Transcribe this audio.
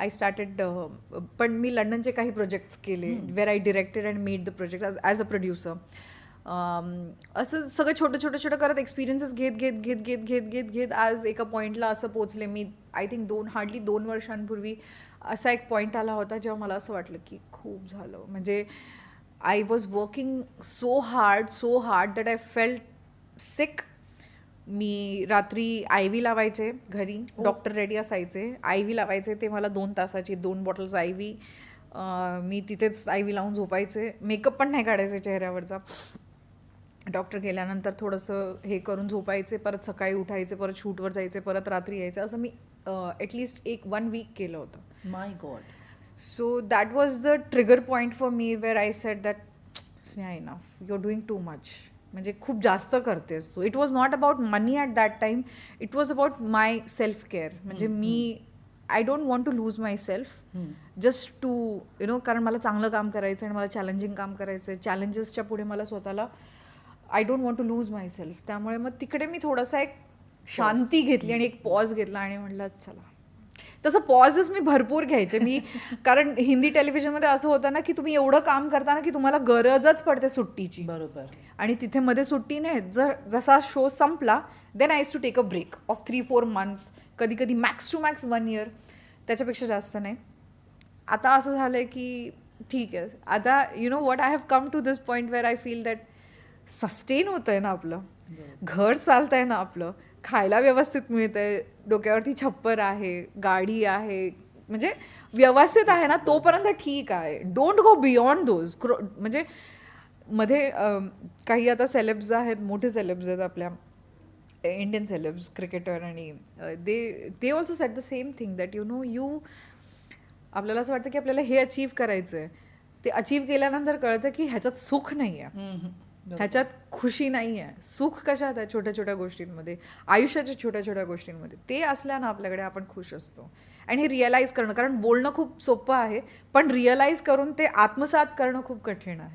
I started पण मी लंडनचे काही projects केले where I directed and made the project as a producer असं सगळं छोटं छोटं छोटं करत एक्सपिरियन्सेस घेत घेत घेत घेत घेत घेत घेत आज एका पॉईंटला असं पोचले मी. आय थिंक दोन हार्डली दोन वर्षांपूर्वी असा एक पॉईंट आला होता जेव्हा मला असं वाटलं की खूप झालं. म्हणजे I was working so hard so hard that I felt sick मी रात्री आय व्ही लावायचे घरी डॉक्टर रेडी असायचे. आय व्ही लावायचे ते मला दोन तासाची दोन बॉटल्स आय व्ही मी तिथेच आय व्ही लावून झोपायचे. मेकअप पण नाही काढायचे चेहऱ्यावरचा. डॉक्टर गेल्यानंतर थोडंसं हे करून झोपायचे परत सकाळी उठायचे परत शूटवर जायचे परत रात्री यायचे. असं मी ॲटलिस्ट एक वन वीक केलं होतं. My god so that was the trigger point for me where I set that Sneha enough you are doing too much म्हणजे खूप जास्त करतेस तू. It was not about money at that time it was about my self care म्हणजे मी I don't want to lose myself just to you know कारण मला चांगलं काम करायचं आहे आणि मला चॅलेंजिंग काम करायचं आहे चॅलेंजेसच्या पुढे मला स्वतःला I don't want to lose myself त्यामुळे मग तिकडे मी थोडासा एक शांती घेतली आणि एक पॉज घेतला आणि म्हटलं चला. तसं पॉजेस मी भरपूर घ्यायचे. मी कारण हिंदी टेलिव्हिजनमध्ये असं होतं ना की तुम्ही एवढं काम करताना की तुम्हाला गरजच पडते सुट्टीची. बरोबर. आणि तिथे मध्ये सुट्टी नाही. जर जसा शो संपला then I to take a break of three four months कधी कधी max two max one year त्याच्यापेक्षा जास्त नाही. आता असं झालं आहे की ठीक आहे. आता you know what I have come to this point where I feel that sustain होतं आहे ना आपलं. घर चालतं आहे ना आपलं. खायला व्यवस्थित मिळतंय. डोक्यावरती छप्पर आहे गाडी आहे. म्हणजे व्यवस्थित आहे ना तोपर्यंत ठीक आहे. डोंट गो बियॉन्ड दोज म्हणजे मध्ये काही आता सेलेब्स आहेत मोठे सेलेब्स आहेत आपल्या. इंडियन सेलेब्स क्रिकेटर आणि they they also set the same thing that you know you आपल्याला असं वाटतं की आपल्याला हे अचीव करायचं आहे ते अचीव केल्यानंतर कळतं की ह्याच्यात सुख नाही आहे ह्याच्यात खुशी नाही आहे सुख कशात आहे? छोट्या छोट्या गोष्टींमध्ये. आयुष्याच्या छोट्या छोट्या गोष्टींमध्ये. ते असल्यानं आपल्याकडे आपण खुश असतो. आणि हे रिअलाईज करणं कारण बोलणं खूप सोपं आहे पण रिअलाईज करून ते आत्मसात करणं खूप कठीण आहे.